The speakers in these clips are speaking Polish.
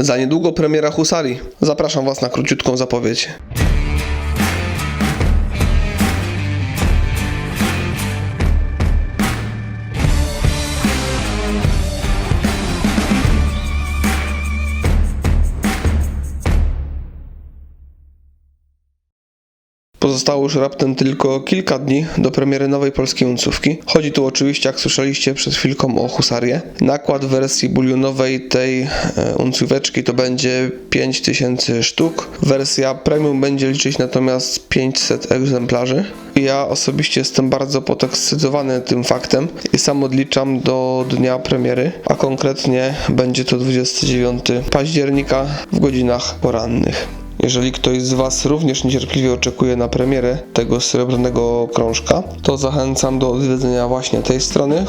Za niedługo premiera Husarii. Zapraszam Was na króciutką zapowiedź. Pozostało już raptem tylko kilka dni do premiery nowej polskiej uncówki. Chodzi tu oczywiście, jak słyszeliście przed chwilką, o husarię. Nakład w wersji bulionowej tej e, uncóweczki to będzie 5000 sztuk. Wersja premium będzie liczyć natomiast 500 egzemplarzy. Ja osobiście jestem bardzo podekscytowany tym faktem i sam odliczam do dnia premiery, a konkretnie będzie to 29 października w godzinach porannych. Jeżeli ktoś z Was również niecierpliwie oczekuje na premierę tego srebrnego krążka, to zachęcam do odwiedzenia właśnie tej strony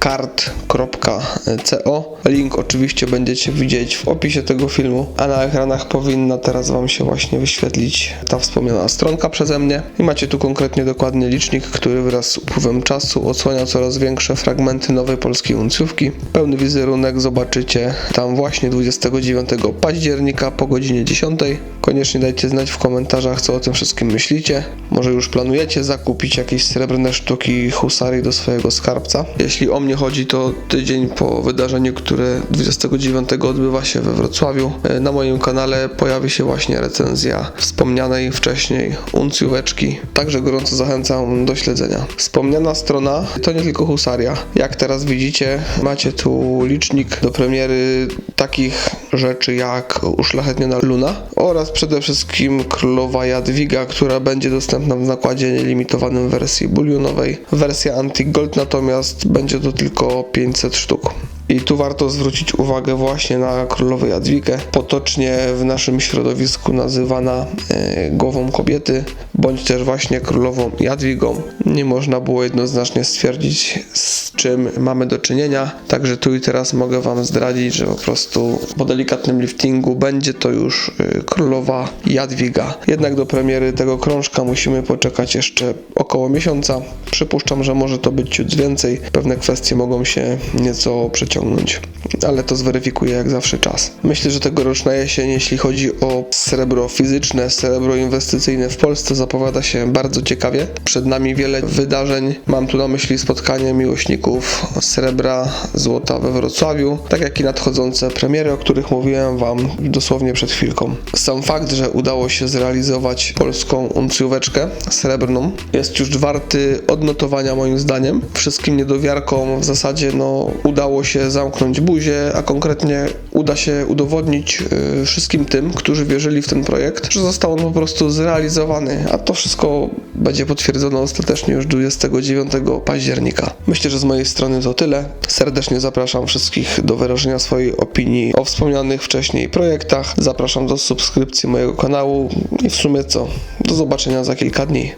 husaria.kart.co. Link oczywiście będziecie widzieć w opisie tego filmu, a na ekranach powinna teraz Wam się właśnie wyświetlić ta wspomniana stronka przeze mnie. I macie tu konkretnie dokładny licznik, który wraz z upływem czasu odsłania coraz większe fragmenty nowej polskiej uncjówki. Pełny wizerunek zobaczycie tam właśnie 29 października po godzinie 10. Koniecznie dajcie znać w komentarzach, co o tym wszystkim myślicie. Może już planujecie zakupić jakieś srebrne sztuki husarii do swojego skarbca. Jeśli o mnie chodzi, to tydzień po wydarzeniu, które 29 odbywa się we Wrocławiu, e, na moim kanale pojawi się właśnie recenzja wspomnianej wcześniej uncjóweczki. Także gorąco zachęcam do śledzenia. Wspomniana strona to nie tylko husaria. Jak teraz widzicie, macie tu licznik do premiery takich rzeczy jak uszlachetniona Luna oraz przede wszystkim Królowa Jadwiga, która będzie dostępna w nakładzie nielimitowanym wersji bulionowej. Wersja Anti-Gold natomiast będzie to tylko 500 sztuk. I tu warto zwrócić uwagę właśnie na królową Jadwigę, potocznie w naszym środowisku nazywana e, głową kobiety, bądź też właśnie królową Jadwigą. Nie można było jednoznacznie stwierdzić, z czym mamy do czynienia, także tu i teraz mogę Wam zdradzić, że po prostu po delikatnym liftingu będzie to już e, królowa Jadwiga. Jednak do premiery tego krążka musimy poczekać jeszcze około miesiąca. Przypuszczam, że może to być ciut więcej. Pewne kwestie mogą się nieco przeciągnąć, ale to zweryfikuje jak zawsze czas. Myślę, że tegoroczna jesień, jeśli chodzi o srebro fizyczne, srebro inwestycyjne w Polsce, zapowiada się bardzo ciekawie. Przed nami wiele wydarzeń. Mam tu na myśli spotkanie miłośników srebra, złota we Wrocławiu, tak jak i nadchodzące premiery, o których mówiłem Wam dosłownie przed chwilką. Sam fakt, że udało się zrealizować polską uncjóweczkę srebrną jest już warty odnotowania moim zdaniem. Wszystkim niedowiarkom w zasadzie no, udało się zamknąć buzię, a konkretnie uda się udowodnić y, wszystkim tym, którzy wierzyli w ten projekt, że został on po prostu zrealizowany, a to wszystko będzie potwierdzone ostatecznie już 29 października. Myślę, że z mojej strony to tyle. Serdecznie zapraszam wszystkich do wyrażenia swojej opinii o wspomnianych wcześniej projektach. Zapraszam do subskrypcji mojego kanału i w sumie co? Do zobaczenia za kilka dni.